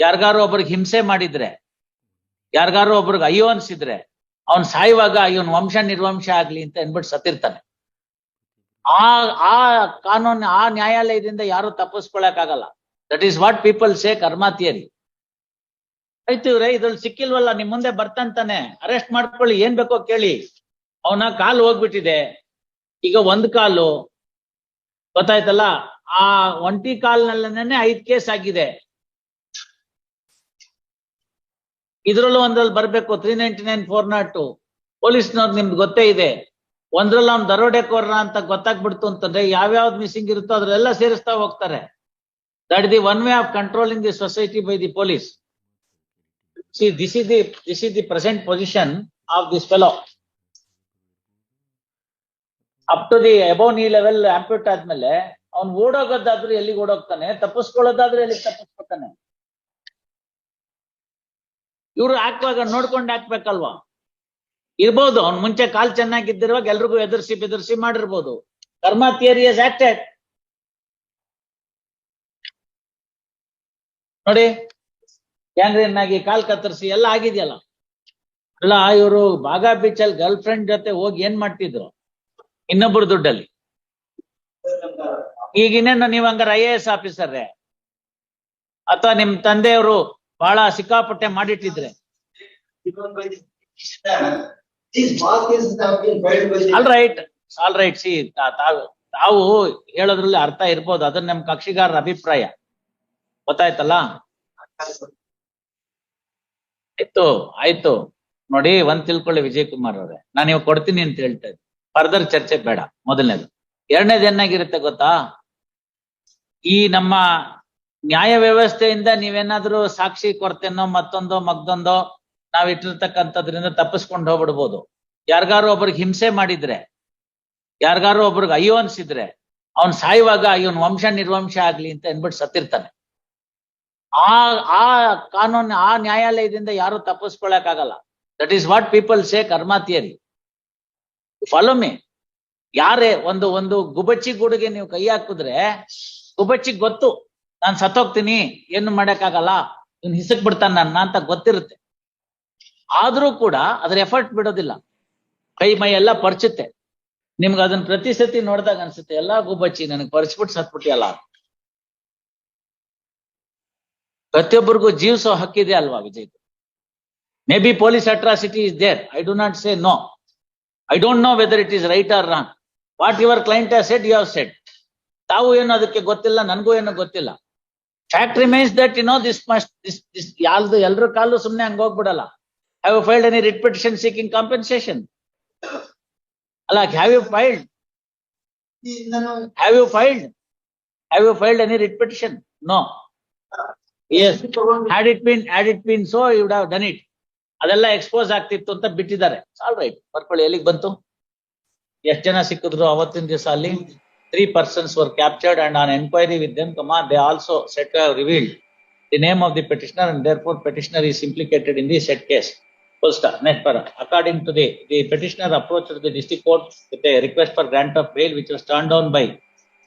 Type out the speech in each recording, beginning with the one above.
ಯಾರಿಗಾರು ಒಬ್ರಿಗೆ ಹಿಂಸೆ ಮಾಡಿದ್ರೆ, ಯಾರಿಗಾರು ಒಬ್ರಿಗೆ ಅಯ್ಯೋ ಅನ್ಸಿದ್ರೆ, ಅವ್ನ್ ಸಾಯುವಾಗ ಇವನ್ ವಂಶ ನಿರ್ವಂಶ ಆಗ್ಲಿ ಅಂತ ಅನ್ಬಿಟ್ಟು ಸತ್ತಿರ್ತಾನೆ. ಆ ಆ ಕಾನೂನು, ಆ ನ್ಯಾಯಾಲಯದಿಂದ ಯಾರು ತಪ್ಪಿಸ್ಕೊಳಕ್ ಆಗಲ್ಲ. That is what people say karma theory ಆಯ್ತು ಇವ್ರೆ, ಇದ್ರಲ್ಲಿ ಸಿಕ್ಕಿಲ್ವಲ್ಲ, ನಿಮ್ ಮುಂದೆ ಬರ್ತಾನೆ ಅರೆಸ್ಟ್ ಮಾಡ್ಕೊಳ್ಳಿ, ಏನ್ ಬೇಕೋ ಕೇಳಿ. ಅವನ ಕಾಲು ಹೋಗ್ಬಿಟ್ಟಿದೆ. ಈಗ ಒಂದ್ ಕಾಲು, ಗೊತ್ತಾಯ್ತಲ್ಲ? ಆ ಒಂಟಿ ಕಾಲ್ನಲ್ಲೇನೆ ಐದ್ ಕೇಸ್ ಆಗಿದೆ. ಇದ್ರಲ್ಲೂ ಒಂದ್ರಲ್ಲಿ ಬರ್ಬೇಕು three ninety nine four not ಪೊಲೀಸ್ನವ್ರು ನಿಮ್ಗೆ ಗೊತ್ತೇ ಇದೆ. ಒಂದ್ರಲ್ಲಿ ಅವ್ನ್ ದರೋಡೆಕೋರ ಅಂತ ಗೊತ್ತಾಗ್ಬಿಡ್ತು ಅಂತಂದ್ರೆ ಯಾವ್ಯಾವ್ದು ಮಿಸ್ಸಿಂಗ್ ಇರುತ್ತೋ ಅದ್ರೆಲ್ಲ ಸೇರಿಸ್ತಾ ಹೋಗ್ತಾರೆ. That the one way of controlling the society by the police see this is the this is the present position of this fellow up to the above knee level amputate ಆದ್ಮೇಲೆ, ಅವ್ನು ಓಡೋಗೋದಾದ್ರೂ ಎಲ್ಲಿಗೆ ಓಡೋಗ್ತಾನೆ, ತಪ್ಪಿಸ್ಕೊಳ್ಳೋದಾದ್ರೂ ಎಲ್ಲಿಗೆ ತಪ್ಪಿಸ್ಕೊತಾನೆ ಇವ್ರು ಹಾಕುವಾಗ ನೋಡ್ಕೊಂಡು ಹಾಕ್ಬೇಕಲ್ವಾ? ಇರ್ಬೋದು, ಅವ್ನ್ ಮುಂಚೆ ಕಾಲ್ ಚೆನ್ನಾಗಿದ್ದಿರುವಾಗ ಎಲ್ರಿಗೂ ಎದುರಿಸಿ ಬೆದರ್ಸಿ ಮಾಡಿರ್ಬೋದು. ಕರ್ಮ ಥಿಯರಿ ಇಸ್ ಆಕ್ಟೆಡ್ ನೋಡಿ ಗ್ಯಾಂಗ್ರೀನ್ ಆಗಿ ಕಾಲ್ ಕತ್ತರಿಸಿ ಎಲ್ಲ ಆಗಿದೆಯಲ್ಲ? ಅಲ್ಲ, ಇವರು ಬಾಗಾ ಬೀಚ್ ಅಲ್ಲಿ ಗರ್ಲ್ ಫ್ರೆಂಡ್ ಜೊತೆ ಹೋಗಿ ಏನ್ ಮಾಡ್ತಿದ್ರು? ಇನ್ನೊಬ್ರು ದುಡ್ಡಲ್ಲಿ? ಈಗ ಇನ್ನೇನು ನೀವ್ ಹಂಗಾರೆ ಐ ಎ ಎಸ್ ಆಫೀಸರ್ರೆ ಅಥವಾ ನಿಮ್ ತಂದೆಯವರು ಬಹಳ ಸಿಕ್ಕಾಪಟ್ಟೆ ಮಾಡಿಟ್ಟಿದ್ರೆ? All right all right see ತಾವು ಹೇಳೋದ್ರಲ್ಲಿ ಅರ್ಥ ಇರ್ಬೋದು. ಅದನ್ನ ನಮ್ ಕಕ್ಷಿಗಾರರ ಅಭಿಪ್ರಾಯ. ಗೊತ್ತಾಯ್ತಲ್ಲ? ಆಯ್ತು ಆಯ್ತು. ನೋಡಿ, ಒಂದ್ ತಿಳ್ಕೊಳ್ಳಿ ವಿಜಯ್ ಕುಮಾರ್ ಅವ್ರೆ. ನಾನು ಇವಾಗ ಕೊಡ್ತೀನಿ ಅಂತ ಹೇಳ್ತಾ ಇದ್ದೆ. ಫರ್ದರ್ ಚರ್ಚೆ ಬೇಡ. ಮೊದಲನೇದು. ಎರಡನೇದು ಏನಾಗಿರುತ್ತೆ ಗೊತ್ತಾ? ಈ ನಮ್ಮ ನ್ಯಾಯ ವ್ಯವಸ್ಥೆಯಿಂದ ನೀವೇನಾದ್ರೂ ಸಾಕ್ಷಿ ಕೊಡ್ತೇನೋ ಮತ್ತೊಂದೋ ಮಗ್ದೊಂದೋ ನಾವ್ ಇಟ್ಟಿರ್ತಕ್ಕಂಥದ್ರಿಂದ ತಪ್ಪಿಸ್ಕೊಂಡು ಹೋಗ್ಬಿಡ್ಬೋದು. ಯಾರಿಗಾರು ಒಬ್ರಿಗೆ ಹಿಂಸೆ ಮಾಡಿದ್ರೆ, ಯಾರಿಗಾರು ಒಬ್ರಿಗೆ ಅಯ್ಯೋ ಅನ್ಸಿದ್ರೆ, ಅವನ್ ಸಾಯುವಾಗ ಇವನ್ ವಂಶ ನಿರ್ವಂಶ ಆಗ್ಲಿ ಅಂತ ಅನ್ಬಿಟ್ಟು ಸತ್ತಿರ್ತಾನೆ. ಆ ಆ ಕಾನೂನು, ಆ ನ್ಯಾಯಾಲಯದಿಂದ ಯಾರು ತಪ್ಪಿಸ್ಕೊಳಕ್ ಆಗಲ್ಲ that is what people say karma theory follow me ಯಾರೇ, ಒಂದು ಒಂದು ಗುಬಚ್ಚಿ ಗೂಡಿಗೆ ನೀವು ಕೈ ಹಾಕಿದ್ರೆ ಗುಬಚ್ಚಿಗ್ ಗೊತ್ತು. ನಾನ್ ಸತ್ತೋಗ್ತೀನಿ, ಏನು ಮಾಡಕ್ಕಾಗಲ್ಲ. ಇವ್ನು ಹಿಸಕ್ ಬಿಡ್ತಾನ ನನ್ನ ಅಂತ ಗೊತ್ತಿರುತ್ತೆ. ಆದ್ರೂ ಕೂಡ ಅದ್ರ ಎಫರ್ಟ್ ಬಿಡೋದಿಲ್ಲ. ಕೈ ಮೈ ಎಲ್ಲ ಪರ್ಚುತ್ತೆ. ನಿಮ್ಗೆ ಅದನ್ನ ಪ್ರತಿ ಸತಿ ನೋಡಿದಾಗ ಅನ್ಸುತ್ತೆ ಎಲ್ಲಾ ಗುಬ್ಬಚ್ಚಿ, ನನಗೆ ಪರ್ಚ್ಬಿಟ್ಟು ಸತ್ಬಿಟ್ಟಿಯಲ್ಲ. ಪ್ರತಿಯೊಬ್ಬರಿಗೂ ಜೀವಿಸೋ ಹಕ್ಕಿದೆ ಅಲ್ವಾ Vijay may be police atrocity is there I do not say no I don't know whether it is right or wrong what your client has set you have set ತಾವು ಏನು ಅದಕ್ಕೆ ಗೊತ್ತಿಲ್ಲ, ನನಗೂ ಏನು ಗೊತ್ತಿಲ್ಲ. Fact remains that you know this must this this ಯಾರ್ದು, ಎಲ್ರ ಕಾಲು ಸುಮ್ನೆ ಹಂಗೆ ಹೋಗ್ಬಿಡಲ್ಲ. Have you filed any writ petition seeking compensation ಅಲ್ಲ ಹ್ಯಾವ್ ಯು ಫೈಲ್ಡ್ ನಾನು have you filed have you filed any writ petition no S had it been had it been so you have done it ಅದೆಲ್ಲ expose ಆಗ್ತಿತ್ತು ಅಂತ ಬಿಟ್ಟಿದ್ದಾರೆ all right ಬರ್ಕೊಳ್ಳಿ ಎಲ್ಲಿಗೆ ಬಂತು ಎಷ್ಟ್ ಜನ ಸಿಕ್ಕಿದ್ರು ಅವತ್ತಿನ ದಿವಸ ಅಲ್ಲಿ three persons var captured and on enquiry with them comma they also set revealed the name of the petitioner and therefore petitioner is implicated in the said case. Full Next para. According to the, the petitioner approached the district court with a request for grant of bail which was turned down by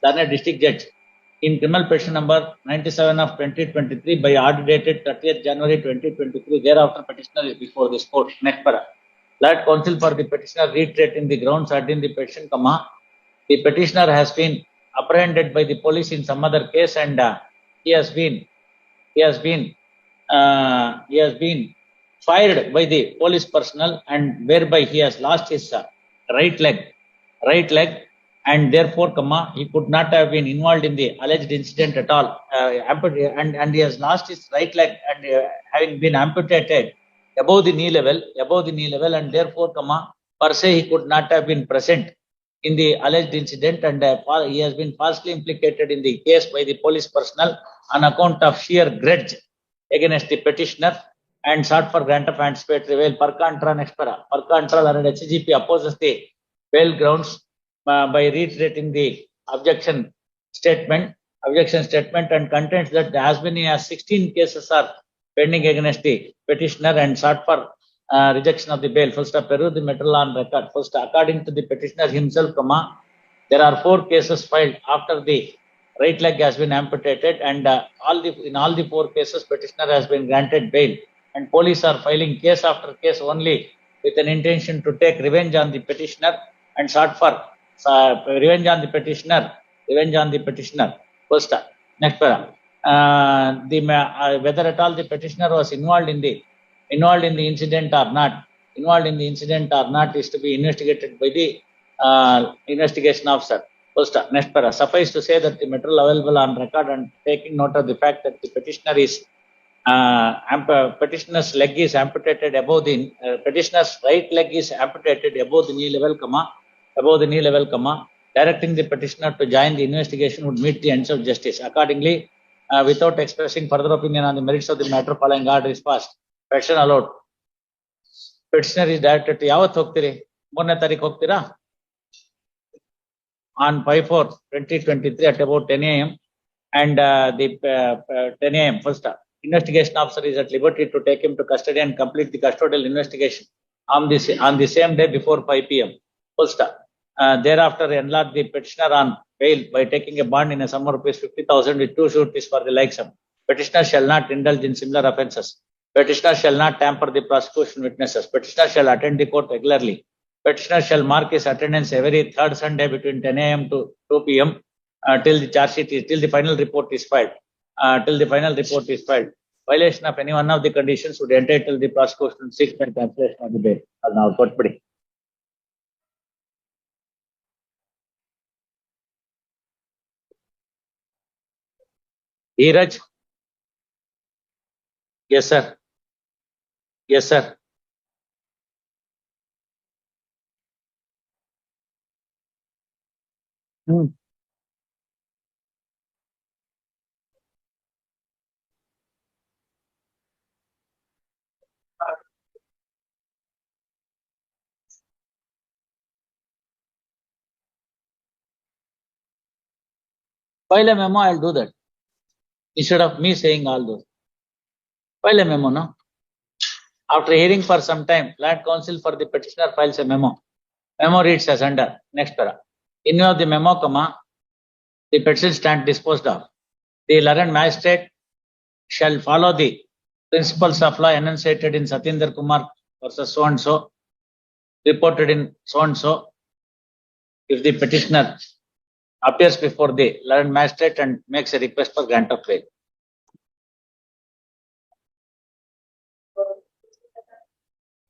Thane district judge in criminal petition number ninety-seven of twenty twenty-three by order dated thirtieth January twenty twenty-three. Thereafter petitioner is before this court. Next para. Lord counsel for the petitioner reiterating the grounds set in the petition, comma, the petitioner has been apprehended by the police in some other case and uh, he has been he has been uh, he has been fired by the police personnel and whereby he has lost his uh, right leg right leg and therefore comma he could not have been involved in the alleged incident at all. Uh, and and he has lost his right leg and uh, having been amputated above the knee level above the knee level and therefore comma per se he could not have been present in the alleged incident and uh, he has been falsely implicated in the case by the police personnel on account of sheer grudge against the petitioner and sought for grant of anticipatory bail per contra next para. Per contra, the HGP opposes the bail grounds uh, by reiterating the objection statement, objection statement and contends that there has been uh, 16 cases are pending against the petitioner and sought for uh, rejection of the bail. First, Peru the material on record. First, according to the petitioner himself, comma, there are four cases filed after the right leg has been amputated and uh, all the, in all the four cases petitioner has been granted bail. And police are filing case after case only with an intention to take revenge on the petitioner and sought for uh, revenge on the petitioner, revenge on the petitioner. First, uh, next para. Uh, the, uh, whether at all the petitioner was involved in the, involved in the incident or not, involved in the incident or not is to be investigated by the uh, investigation officer. First, uh, next para. Suffice to say that the material available on record and taking note of the fact that the petitioner is uh, amp- petitioner's leg is amputated above the uh, petitioner's right leg is amputated above the knee level, comma above the knee level, comma directing the petitioner to join the investigation would meet the ends of justice. Accordingly, uh, without expressing further opinion on the merits of the matter, following order is passed. Petition allowed. Petitioner is directed to ಯಾವತ್ತು ಹೋಗ್ತೀರಿ ಮೂರನೇ ತಾರೀಕು ಹೋಗ್ತೀರಾ on 5 4 2023 at about 10 a.m. And uh, the uh, uh, 10 a.m. first uh, investigation officer is at liberty to take him to custody and complete the custodial investigation on this on the same day before 5 p.m. First, uh, thereafter enlarge the petitioner on bail by taking a bond in a sum of rupees 50,000 with two sureties for the like sum. Petitioner shall not indulge in similar offences. Petitioner shall not tamper the prosecution witnesses. Petitioner shall attend the court regularly. Petitioner shall mark his attendance every third Sunday between 10 a.m. to 2 p.m. Uh, till the charge sheet is, till the final report is filed Uh, till the final report is filed. Violation of any one of the conditions would entitle the prosecution to seek and cancellation of the bail. ಅದು ನಾವು ಕೊಟ್ಬಿಡಿ. Dheeraj? Yes, sir. Yes, sir. Hmm. File a memo, I'll do that. Instead of me saying all those. File a memo, no? After hearing for some time, land counsel for the petitioner files a memo. Memo reads as under, next para. In view of the memo, comma, the petition stand disposed of. The learned magistrate shall follow the principles of law enunciated in Satyendra Kumar versus so and so, reported in so and so. If the petitioner appears before the learned magistrate and makes a request for grant of bail.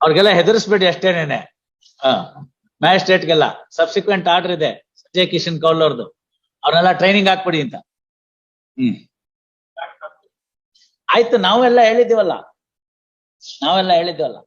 ಅವ್ರಿಗೆಲ್ಲ ಹೆದರ್ಸ್ಬೇಡಿ ಅಷ್ಟೇನೇನೆ. ಮ್ಯಾಜಿಸ್ಟ್ರೇಟ್ಗೆಲ್ಲ subsequent order ಇದೆ ಸಂಜಯ್ ಕಿಶನ್ ಕೌಲ್ ಅವ್ರದ್ದು ಅವ್ರನ್ನೆಲ್ಲ training ಹಾಕ್ಬಿಡಿ ಅಂತ. ಹ್ಮ್. ಆಯ್ತು, ನಾವೆಲ್ಲ ಹೇಳಿದೀವಲ್ಲ ನಾವೆಲ್ಲ ಹೇಳಿದ್ವಲ್ಲ